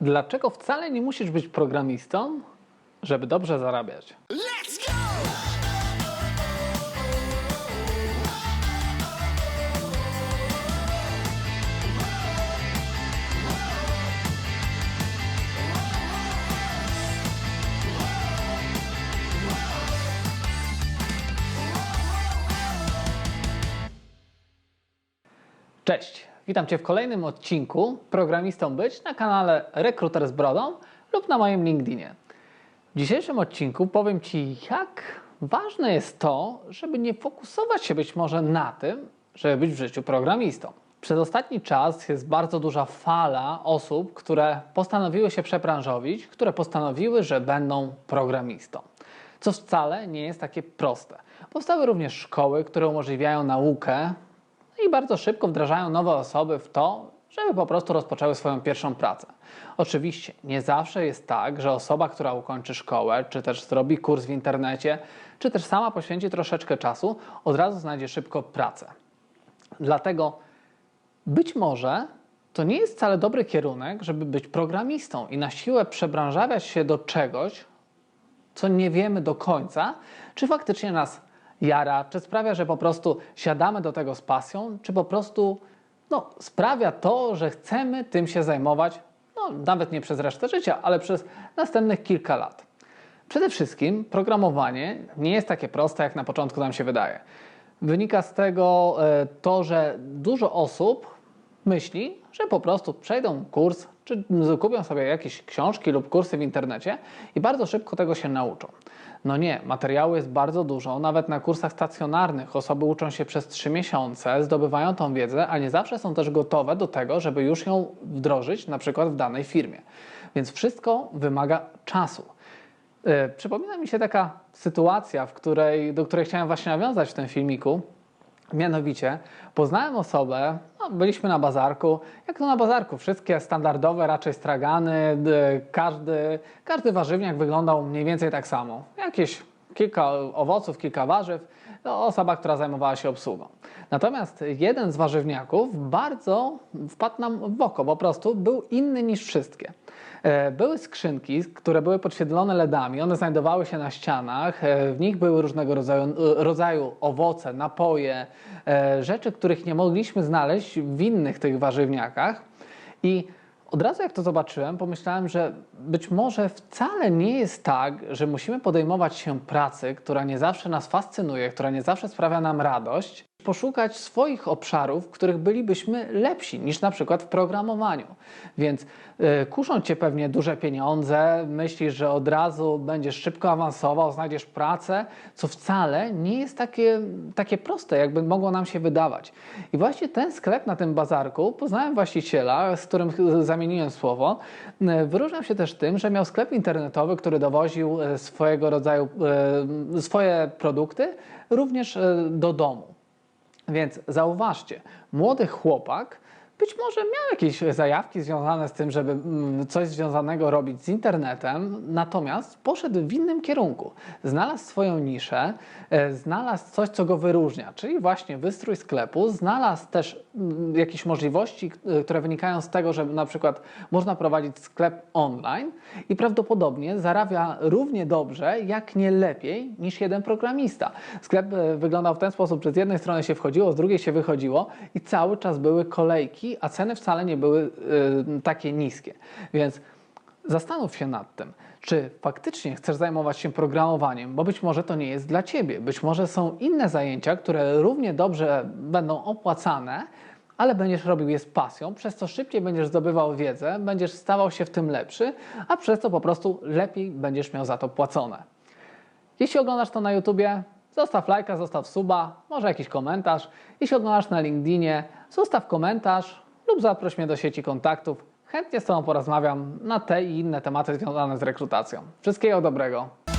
Dlaczego wcale nie musisz być programistą, żeby dobrze zarabiać? Let's go! Cześć, witam Cię w kolejnym odcinku Programistą Być na kanale Rekruter z Brodą lub na moim LinkedInie. W dzisiejszym odcinku powiem Ci, jak ważne jest to, żeby nie fokusować się być może na tym, żeby być w życiu programistą. Przez ostatni czas jest bardzo duża fala osób, które postanowiły się przebranżowić, które postanowiły, że będą programistą. Co wcale nie jest takie proste. Powstały również szkoły, które umożliwiają naukę bardzo szybko wdrażają nowe osoby w to, żeby po prostu rozpoczęły swoją pierwszą pracę. Oczywiście nie zawsze jest tak, że osoba, która ukończy szkołę, czy też zrobi kurs w internecie, czy też sama poświęci troszeczkę czasu, od razu znajdzie szybko pracę. Dlatego być może to nie jest wcale dobry kierunek, żeby być programistą i na siłę przebranżawiać się do czegoś, co nie wiemy do końca, czy faktycznie nas jara, czy sprawia, że po prostu siadamy do tego z pasją, czy po prostu no, sprawia to, że chcemy tym się zajmować, no, nawet nie przez resztę życia, ale przez następnych kilka lat. Przede wszystkim programowanie nie jest takie proste, jak na początku nam się wydaje. Wynika z tego e, to, że dużo osób myśli, że po prostu przejdą kurs, czy kupią sobie jakieś książki lub kursy w internecie i bardzo szybko tego się nauczą. No nie, materiału jest bardzo dużo, nawet na kursach stacjonarnych osoby uczą się przez 3 miesiące, zdobywają tą wiedzę, a nie zawsze są też gotowe do tego, żeby już ją wdrożyć, na przykład w danej firmie. Więc wszystko wymaga czasu. E, Przypomina mi się taka sytuacja, w której, do której chciałem właśnie nawiązać w tym filmiku. Mianowicie poznałem osobę, byliśmy na bazarku, jak to na bazarku, wszystkie standardowe raczej stragany, każdy, każdy warzywniak wyglądał mniej więcej tak samo. Jakieś kilka owoców, kilka warzyw, no, osoba, która zajmowała się obsługą. Natomiast jeden z warzywniaków bardzo wpadł nam w oko, po prostu był inny niż wszystkie. E, Były skrzynki, które były podświetlone LEDami, one znajdowały się na ścianach, e, w nich były różnego rodzaju, rodzaju owoce, napoje, e, rzeczy, których nie mogliśmy znaleźć w innych tych warzywniakach. I od razu jak to zobaczyłem, pomyślałem, że być może wcale nie jest tak, że musimy podejmować się pracy, która nie zawsze nas fascynuje, która nie zawsze sprawia nam radość, poszukać swoich obszarów, w których bylibyśmy lepsi niż na przykład w programowaniu. Więc y, kuszą cię pewnie duże pieniądze, myślisz, że od razu będziesz szybko awansował, znajdziesz pracę, co wcale nie jest takie, takie proste, jakby mogło nam się wydawać. I właśnie ten sklep na tym bazarku, poznałem właściciela, z którym zamieniłem słowo, y, wyróżniał się też tym, że miał sklep internetowy, który dowoził y, swojego rodzaju swoje produkty również do domu. Więc zauważcie, młody chłopak być może miał jakieś zajawki związane z tym, żeby mm, coś związanego robić z internetem, natomiast poszedł w innym kierunku. Znalazł swoją niszę, e, znalazł coś, co go wyróżnia, czyli właśnie wystrój sklepu, znalazł też mm, jakieś możliwości, k- które wynikają z tego, że na przykład można prowadzić sklep online i prawdopodobnie zarabia równie dobrze, jak nie lepiej niż jeden programista. Sklep e, wyglądał w ten sposób, że z jednej strony się wchodziło, z drugiej się wychodziło i cały czas były kolejki, a ceny wcale nie były y, takie niskie. Więc zastanów się nad tym, czy faktycznie chcesz zajmować się programowaniem, bo być może to nie jest dla ciebie. Być może są inne zajęcia, które równie dobrze będą opłacane, ale będziesz robił je z pasją, przez co szybciej będziesz zdobywał wiedzę, będziesz stawał się w tym lepszy, a przez to po prostu lepiej będziesz miał za to płacone. Jeśli oglądasz to na YouTubie, zostaw lajka, zostaw suba, może jakiś komentarz. Jeśli oglądasz na LinkedInie, zostaw komentarz lub zaproś mnie do sieci kontaktów. Chętnie z Tobą porozmawiam na te i inne tematy związane z rekrutacją. Wszystkiego dobrego.